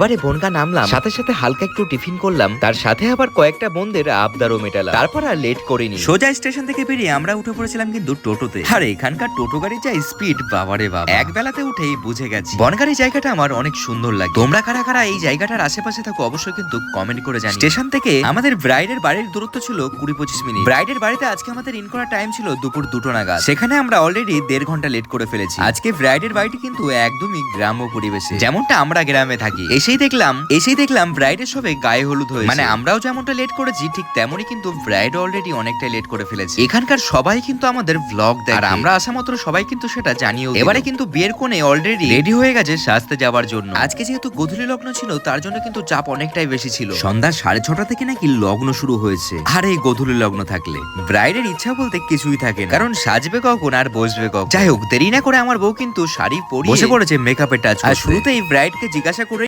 এবারে বনগা নামলাম, সাথে সাথে হালকা একটু টিফিন করলাম, তার সাথে আবার কয়েকটা বন্ধের আবদারও মেটালাম। তারপর আর লেট করিনি। সোজা স্টেশন থেকে বেরিয়ে আমরা উঠে পড়েছিলাম কিন্তু টোটোতে। আর এখানকার টোটো গাড়ির যা স্পিড, বাবারে বাবা। এক বেলাতে উঠেই বুঝে গেছি। বনগাড়ি জায়গাটা আমার অনেক সুন্দর লাগে। তোমরা কারা কারা এই জায়গাটার আশেপাশে থাকো অবশ্যই কিন্তু কমেন্ট করে জানি স্টেশন থেকে আমাদের ব্রাইডের বাড়ির দূরত্ব ছিল কুড়ি পঁচিশ মিনিট। ব্রাইডের বাড়িতে আজকে আমাদের ইন করার টাইম ছিল দুপুর দুটো নাগাদ। সেখানে আমরা অলরেডি দেড় ঘণ্টা লেট করে ফেলেছি। আজকে ব্রাইডের বাড়িটি কিন্তু একদমই গ্রাম্য পরিবেশে। যেমনটা আমরা গ্রামে থাকি। এসেই দেখলাম এসেই দেখলাম ব্রাইডের সবে গায়ে হলুদ হয়েছে। মানে আমরাও যেমনটা লেট করেছি ঠিক তেমনই কিন্তু ব্রাইড অলরেডি অনেকটাই লেট করে ফেলেছে। এখানকার সবাই কিন্তু আমাদের ব্লগ দেয় আর আমরা আসা মাত্র সবাই কিন্তু সেটা জানিও এবারে কিন্তু বিয়ের কোণে অলরেডি রেডি হয়ে গেছে সাজতে যাওয়ার জন্য। আজকে যেহেতু গধূলি লগ্ন ছিল তার জন্য কিন্তু চাপ অনেকটাই বেশি ছিল। সন্ধ্যা সাড়ে ছটা থেকে নাকি লগ্ন শুরু হয়েছে। আর এই গধূলি লগ্ন থাকলে। ব্রাইডের ইচ্ছা বলতে কিছুই থাকে না। কারণ সাজবে কখন আর বসবে কখন? যাই হোক দেরি না করে আমার বউ কিন্তু শাড়ি পরিয়ে বসে পড়েছে মেকআপের টাচ আর শুরুতেই ব্রাইডকে জিজ্ঞাসা করে